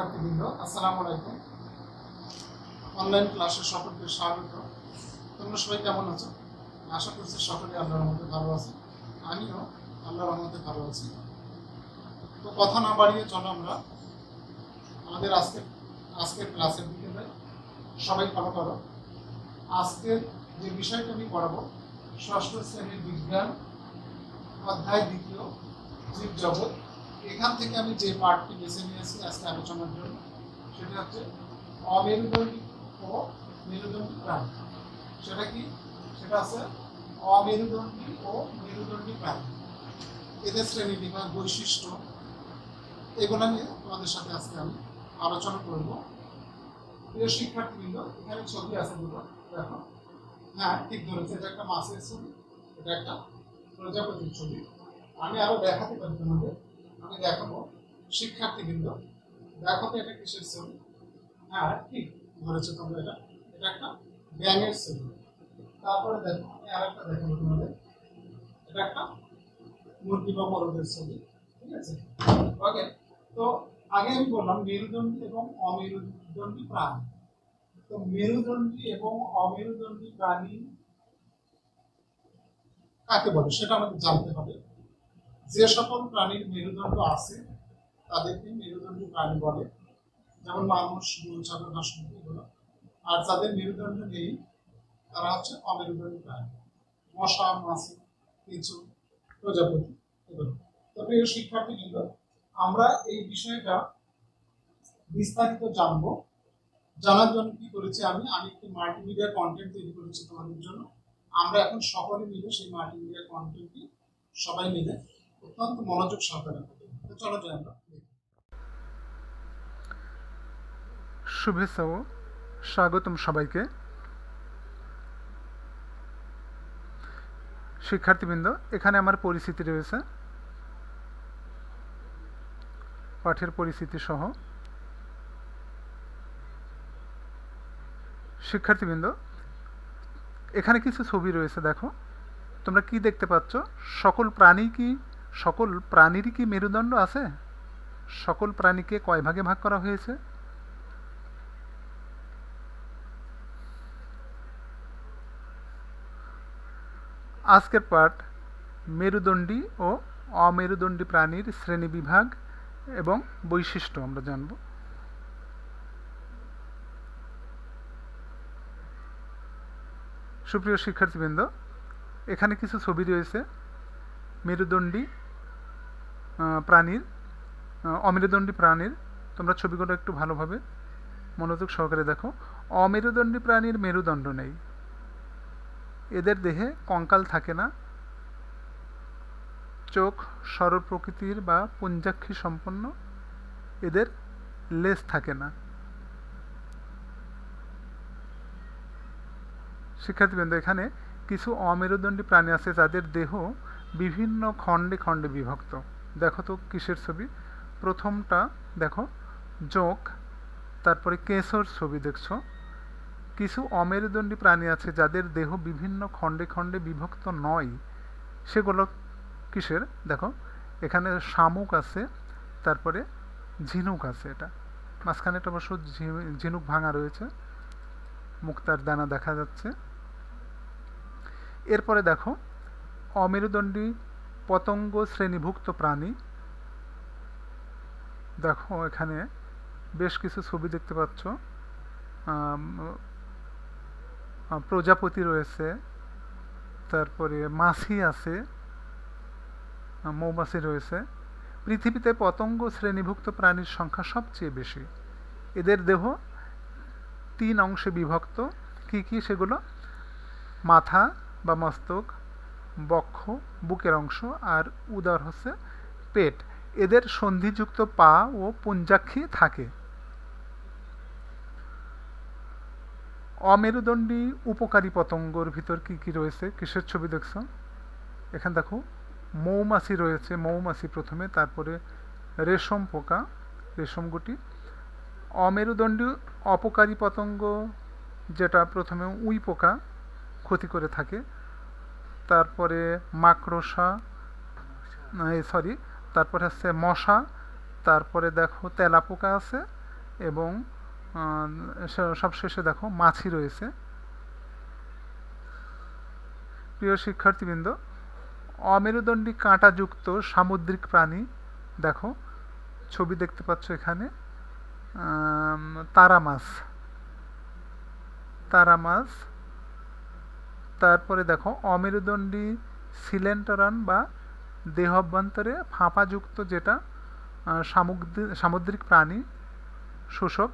শিক্ষার্থীবৃন্দ, আসসালামু আলাইকুম। অনলাইন ক্লাসে সকলকে স্বাগত। তোমরা সবাই কেমন আছো? আশা করছি সকলে আল্লাহর মধ্যে ভালো আছে আমিও আল্লাহর মধ্যে ভালো আছি। তো কথা না বাড়িয়ে চলো আমরা। আমাদের আজকের আজকের ক্লাসের দিকে সবাই ভালো করো। আজকের যে বিষয়টা আমি পড়াবো, ষষ্ঠ শ্রেণির বিজ্ঞান, অধ্যায় দ্বিতীয় জীব জগৎ এখান থেকে আমি যে পার্টটি বেছে নিয়েছি আজকে আলোচনার জন্য, সেটা হচ্ছে অমেরুদণ্ডী ও মেরুদণ্ডী প্রাণী। সেটা কি? সেটা আছে অমেরুদণ্ডী ও মেরুদণ্ডী প্রাণী। এদের শ্রেণি বিভাগ বৈশিষ্ট্য, এগুলো নিয়ে তোমাদের সাথে আজকে আমি আলোচনা করব। প্রিয় শিক্ষার্থীবৃন্দ, এখানে ছবি আছে দুটো, দেখো। হ্যাঁ ঠিক ধরেছে, এটা একটা মাছের ছবি, এটা একটা প্রজাপতির ছবি। আমি আরও দেখাতে পারি তোমাদের। আমি দেখাবো। শিক্ষার্থীবৃন্দ, দেখো তো এটা কিসের ছবি হ্যাঁ ঠিক ধরেছে তোমরা এটা। এটা একটা ব্যাঙের ছবি তারপরে দেখো, আমি আরেকটা দেখাবো তোমাদের। এটা একটা মুরগি বা বড়দের ছবি ঠিক আছে? ওকে তো আগে আমি বললাম মেরুদণ্ডী এবং অমেরুদণ্ডী প্রাণী। তো মেরুদণ্ডী এবং অমেরুদণ্ডী প্রাণী কাকে বলে? সেটা আমাদের জানতে হবে। যে সকল প্রাণীর মেরুদণ্ড আছে, তাদেরকে মেরুদণ্ডী প্রাণী বলে। যেমন মানুষ গরু ছাগল এগুলো। আর যাদের মেরুদণ্ড নেই, তারা হচ্ছে অমেরুদণ্ডী প্রাণী। মশা, মাছি কিছু প্রজাপতি, এগুলো। তবে এই শিক্ষার্থী কিন্তু আমরা এই বিষয়টা বিস্তারিত জানব। জানার জন্য কি করেছি আমি? আমি একটি মাল্টিমিডিয়া কন্টেন্ট তৈরি করেছি তোমাদের জন্য। আমরা এখন সকলে মিলে সেই মাল্টিমিডিয়া কন্টেন্টটি সবাই মিলে অত্যন্ত মনোযোগ সহকারে চলো যাই আমরা। শুভেচ্ছা ও। স্বাগতম সবাইকে। শিক্ষার্থীবৃন্দ, এখানে আমার পরিস্থিতি রয়েছে। পাঠের পরিস্থিতি সহ। শিক্ষার্থীবৃন্দ, এখানে কিছু ছবি রয়েছে, দেখো। তোমরা কি দেখতে পাচ্ছ? সকল প্রাণী কি সকল প্রাণীরই কি মেরুদণ্ড আছে? সকল প্রাণীকে কয় ভাগে ভাগ করা হয়েছে? আজকের পাঠ, মেরুদণ্ডী ও অমেরুদণ্ডী প্রাণীর শ্রেণি বিভাগ এবং বৈশিষ্ট্য আমরা জানব। সুপ্রিয় শিক্ষার্থীবৃন্দ, এখানে কিছু ছবি রয়েছে। মেরুদণ্ডী প্রাণীর অমেরুদণ্ডী প্রাণীর, তোমরা ছবিগুলো একটু ভালোভাবে মনোযোগ সহকারে দেখো। অমেরুদণ্ডী প্রাণীর মেরুদণ্ড নেই। এদের দেহে কঙ্কাল থাকে না। চোখ সরল প্রকৃতির বা পুঞ্জাক্ষী সম্পন্ন। এদের লেজ থাকে না। শিক্ষার্থীবৃন্দ, এখানে কিছু অমেরুদণ্ডী প্রাণী আছে যাদের দেহ বিভিন্ন খণ্ডে খণ্ডে বিভক্ত। দেখো তো কিসের ছবি? প্রথমটা দেখো জোঁক তারপরে কেঁচোর ছবি দেখছ। কিছু অমেরুদণ্ডী প্রাণী আছে যাদের দেহ বিভিন্ন খণ্ডে খণ্ডে বিভক্ত নয়। সেগুলো কিসের? দেখো, এখানে শামুক আছে, তারপরে ঝিনুক আছে এটা। মাঝখানে একটা অবশ্য ঝিনুক ভাঙা রয়েছে। মুক্তার দানা দেখা যাচ্ছে। এরপরে দেখো, অমেরুদণ্ডী পতঙ্গ শ্রেণীভুক্ত প্রাণী। দেখো, এখানে বেশ কিছু ছবি দেখতে পাচ্ছ। প্রজাপতি রয়েছে, তারপরে মাছি আছে মৌমাছি রয়েছে। পৃথিবীতে পতঙ্গ শ্রেণীভুক্ত প্রাণীর সংখ্যা সবচেয়ে বেশি। এদের দেহ তিন অংশে বিভক্ত। কি কি? সেগুলো মাথা বা মস্তক বক্ষ, বুকের অংশ আর উদার হচ্ছে পেট। এদের সন্ধিযুক্ত পা ও পুঞ্জাক্ষী থাকে। অমেরুদণ্ডী উপকারী পতঙ্গর ভিতর কি কি রয়েছে? কিসের ছবি দেখছ? এখানে দেখো, মৌমাছি রয়েছে, মৌমাছি প্রথমে, তারপরে রেশম পোকা, রেশম গুটি। অমেরুদণ্ডী অপকারী পতঙ্গ যেটা প্রথমে উই পোকা ক্ষতি করে থাকে। তারপরে মাকড়সা সরি তারপরে হচ্ছে মশা, তারপরে দেখো তেলাপোকা আছে এবং সবশেষে দেখো মাছি রয়েছে। প্রিয় শিক্ষার্থীবৃন্দ, অমেরুদণ্ডী কাঁটাযুক্ত সামুদ্রিক প্রাণী, দেখো, ছবি দেখতে পাচ্ছ এখানে তারা মাছ। তারা মাছ তারপরে দেখো অমেরুদণ্ডী সিলেন্টরান বা দেহ অভ্যন্তরে ফাঁপাযুক্ত যেটা সামুদ্রিক সামুদ্রিক প্রাণী শোষক।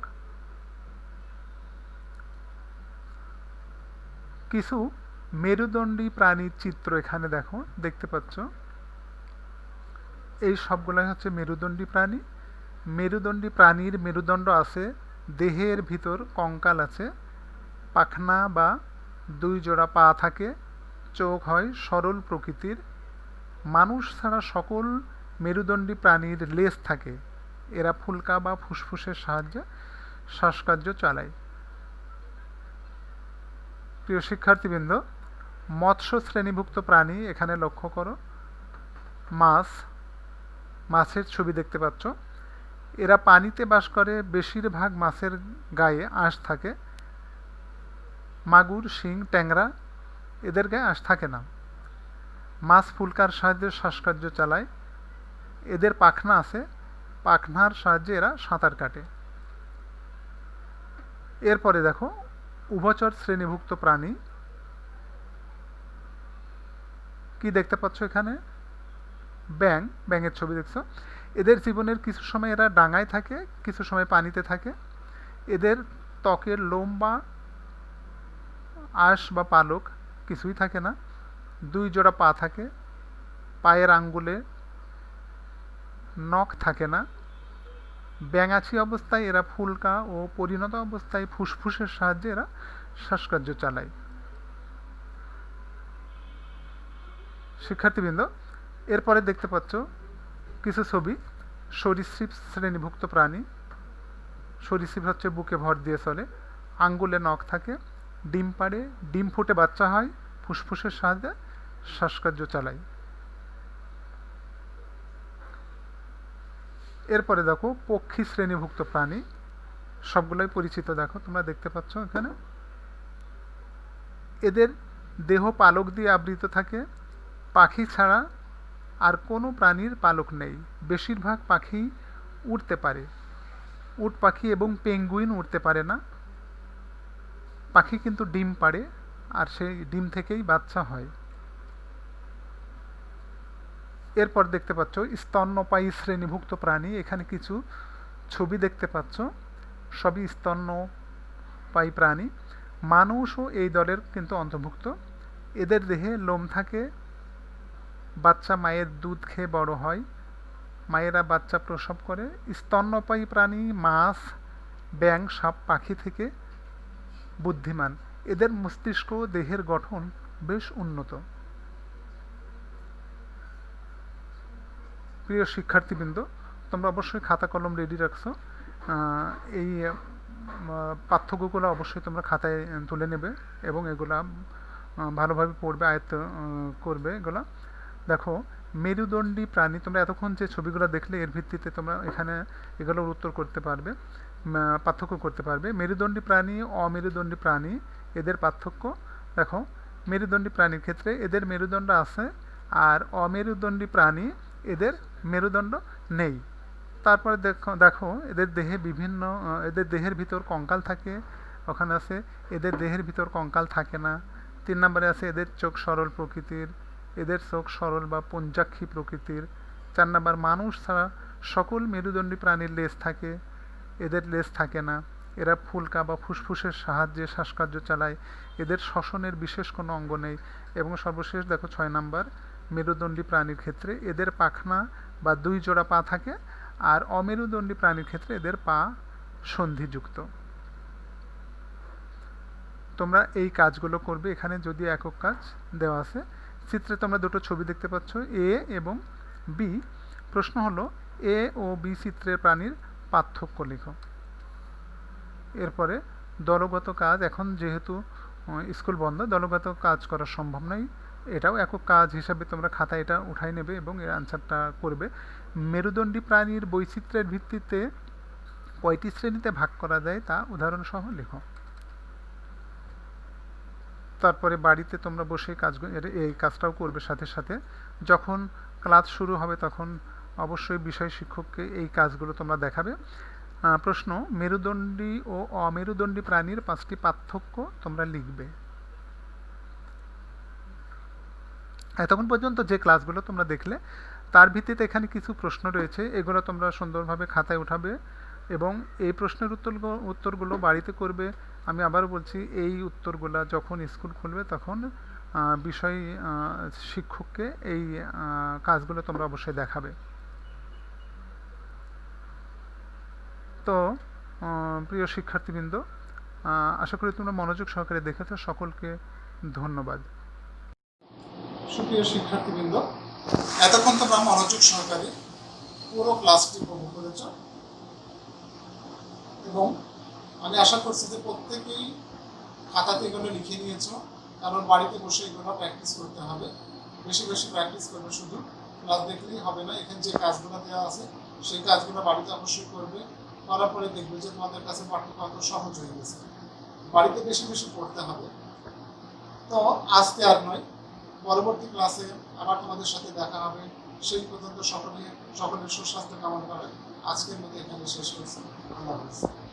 কিছু মেরুদণ্ডী প্রাণীর চিত্র এখানে দেখো, দেখতে পাচ্ছ। এই সবগুলাই হচ্ছে মেরুদণ্ডী প্রাণী। মেরুদণ্ডী প্রাণীর মেরুদণ্ড আছে, দেহের ভিতর কঙ্কাল আছে, পাখনা বা দুই জোড়া পা থাকে, চোখ হয় সরল প্রকৃতির। মানুষ ছাড়া সকল মেরুদণ্ডী প্রাণীর লেজ থাকে। এরা ফুলকা বা ফুসফুসের সাহায্যে শ্বাসকার্য চালায়। প্রিয় শিক্ষার্থীবৃন্দ, মৎস্য শ্রেণীভুক্ত প্রাণী এখানে লক্ষ্য করো। মাছ, মাছের ছবি দেখতে পাচ্ছ। এরা পানিতে বাস করে, বেশিরভাগ মাছের গায়ে আঁশ থাকে। মাগুর, শিং, ট্যাংরা এদের গায়ে আঁশ থাকে না। মাছ ফুলকার সাহায্যে শ্বাসকার্য চালায়। এদের পাখনা আছে, পাখনার সাহায্যে এরা সাঁতার কাটে। এরপরে দেখো, উভচর শ্রেণীভুক্ত প্রাণী। কি দেখতে পাচ্ছ এখানে? ব্যাং ব্যাঙের ছবি দেখছ? এদের জীবনের কিছু সময় এরা ডাঙায় থাকে, কিছু সময় পানিতে থাকে। এদের ত্বকের লোম বা আঁশ বা পালক কিছুই থাকে না। দুই জোড়া পা থাকে, পায়ের আঙ্গুলে নখ থাকে না। ব্যাঙাছি অবস্থায় এরা ফুলকা ও পরিণত অবস্থায় ফুসফুসের সাহায্যে এরা শ্বাসকার্য চালায়। শিক্ষার্থীবৃন্দ, এরপরে দেখতে পাচ্ছ কিছু ছবি। সরীসৃপ শ্রেণীভুক্ত প্রাণী। সরীসৃপ হচ্ছে বুকে ভর দিয়ে চলে। আঙ্গুলে নখ থাকে। ডিম পাড়ে, ডিম ফুটে বাচ্চা হয়, ফুসফুসের সাহায্যে শ্বাসকার্য চালায় এরপরে দেখো, পক্ষী শ্রেণীভুক্ত প্রাণী, সবগুলোই পরিচিত, দেখো, তোমরা দেখতে পাচ্ছ এখানে। এদের দেহ পালক দিয়ে আবৃত থাকে, পাখি ছাড়া আর কোনো প্রাণীর পালক নেই। বেশিরভাগ পাখি উড়তে পারে। উট পাখি এবং পেঙ্গুইন উড়তে পারে না। পাখি কিন্তু ডিম পাড়ে আর সেই ডিম থেকেই বাচ্চা হয়। এরপর দেখতে পাচ্ছ, স্তন্যপায়ী শ্রেণীভুক্ত প্রাণী। এখানে কিছু ছবি দেখতে পাচ্ছ, সবই স্তন্যপায়ী প্রাণী। মানুষও এই দলের কিন্তু অন্তর্ভুক্ত। এদের দেহে লোম থাকে, বাচ্চা মায়ের দুধ খেয়ে বড় হয়, মায়েরা বাচ্চা প্রসব করে। স্তন্যপায়ী প্রাণী, মাছ ব্যাং সাপ, পাখি থেকে বুদ্ধিমান। এদের মস্তিষ্ক দেহের গঠন বেশ উন্নত। প্রিয় শিক্ষার্থীবৃন্দ, তোমরা অবশ্যই খাতা কলম রেডি রাখছো। এই পার্থক্যগুলো অবশ্যই তোমরা খাতায় তুলে নেবে এবং এগুলা ভালোভাবে পড়বে, আয়ত্ত করবে এগুলা। দেখো, মেরুদণ্ডী প্রাণী, তোমরা এতক্ষণ যে ছবিগুলো দেখলে, এর ভিত্তিতে তোমরা এখানে এগুলোর উত্তর করতে পারবে। পার্থক্য করতে পারবে। মেরুদণ্ডী প্রাণী, অমেরুদণ্ডী প্রাণী, এদের পার্থক্য দেখো। মেরুদণ্ডী প্রাণীর ক্ষেত্রে এদের মেরুদণ্ড আছে আর অমেরুদণ্ডী প্রাণী এদের মেরুদণ্ড নেই। তারপরে দেখো দেখো, এদের দেহে বিভিন্ন, এদের দেহের ভিতর কঙ্কাল থাকে, ওখানে আছে, এদের দেহের ভিতর কঙ্কাল থাকে না। তিন নম্বরে আছে এদের চোখ সরল প্রকৃতির, এদের চোখ সরল বা পঞ্চাক্ষী প্রকৃতির। চার নম্বর, মানুষ ছাড়া সকল মেরুদণ্ডী প্রাণীর লেজ থাকে এদের লেজ থাকে না। এরা ফুলকা বা ফুসফুসের সাহায্যে শ্বাসকার্য চালায়। এদের শ্বসনের বিশেষ কোনো অঙ্গ নেই। এবং সর্বশেষ দেখো ছয় নাম্বার, মেরুদণ্ডী প্রাণীর ক্ষেত্রে এদের পাখনা বা দুই জোড়া পা থাকে আর অমেরুদণ্ডী প্রাণীর ক্ষেত্রে এদের পা সন্ধিযুক্ত। তোমরা এই কাজগুলো করবে। এখানে যদি একক কাজ দেওয়া আছে, চিত্রে তোমরা দুটো ছবি দেখতে পাচ্ছ, এ এবং বি। প্রশ্ন হলো, এ ও বি চিত্রের প্রাণীর পার্থক্য লেখো। এরপরে দলগত কাজ, এখন যেহেতু স্কুল বন্ধ, দলগত কাজ করা সম্ভব নয়। এটাও একক কাজ হিসাবে তোমরা খাতা এটা উঠাই নেবে এবং এর আনসারটা করবে। মেরুদণ্ডী প্রাণীর বৈচিত্র্যের ভিত্তিতে কয়টি শ্রেণীতে ভাগ করা যায় তা উদাহরণসহ লেখো। তারপরে বাড়িতে তোমরা বসে কাজ এই কাজটাও করবে সাথে সাথে। যখন ক্লাস শুরু হবে তখন অবশ্যই বিষয় শিক্ষককে এই কাজগুলো তোমরা দেখাবে। প্রশ্ন, মেরুদণ্ডী ও অমেরুদণ্ডী প্রাণীর পাঁচটি পার্থক্য তোমরা লিখবে। এতক্ষণ পর্যন্ত যে ক্লাসগুলো তোমরা দেখলে, তার ভিত্তিতে এখানে কিছু প্রশ্ন রয়েছে। এগুলো তোমরা সুন্দরভাবে খাতায় উঠাবে এবং এই প্রশ্নের উত্তর উত্তরগুলো বাড়িতে করবে। আমি আবারও বলছি, এই উত্তরগুলো যখন স্কুল খুলবে তখন বিষয় শিক্ষককে এই কাজগুলো তোমরা অবশ্যই দেখাবে। তো প্রিয় শিক্ষার্থীবৃন্দ আশা করি তোমরা মনোযোগ সহকারে দেখেছ। সকলকে ধন্যবাদ। সুপ্রিয় শিক্ষার্থীবৃন্দ, এতক্ষণ তোমরা মনোযোগ সহকারে পুরো ক্লাসটি উপভোগ করেছ এবং আমি আশা করছি যে প্রত্যেকেই খাতাতে এগুলো লিখে নিয়েছো, কারণ বাড়িতে বসে এগুলো প্র্যাকটিস করতে হবে। বেশি বেশি প্র্যাকটিস করবে শুধু। ক্লাস দেখলেই হবে না, এখানে যে কাজগুলো দেওয়া আছে, সেই কাজগুলো বাড়িতে অবশ্যই করবে। করার পরে দেখবে যে তোমাদের কাছে পাঠ্য কত সহজ হয়ে গেছে। বাড়িতে বেশি বেশি পড়তে হবে। তো আজকে আর নয়, পরবর্তী ক্লাসে আবার তোমাদের সাথে দেখা হবে। সেই পর্যন্ত সকলে সকলের সুস্বাস্থ্য কামনা করে আজকের মতো এখানে শেষ করছি। আল্লাহ হাফিজ।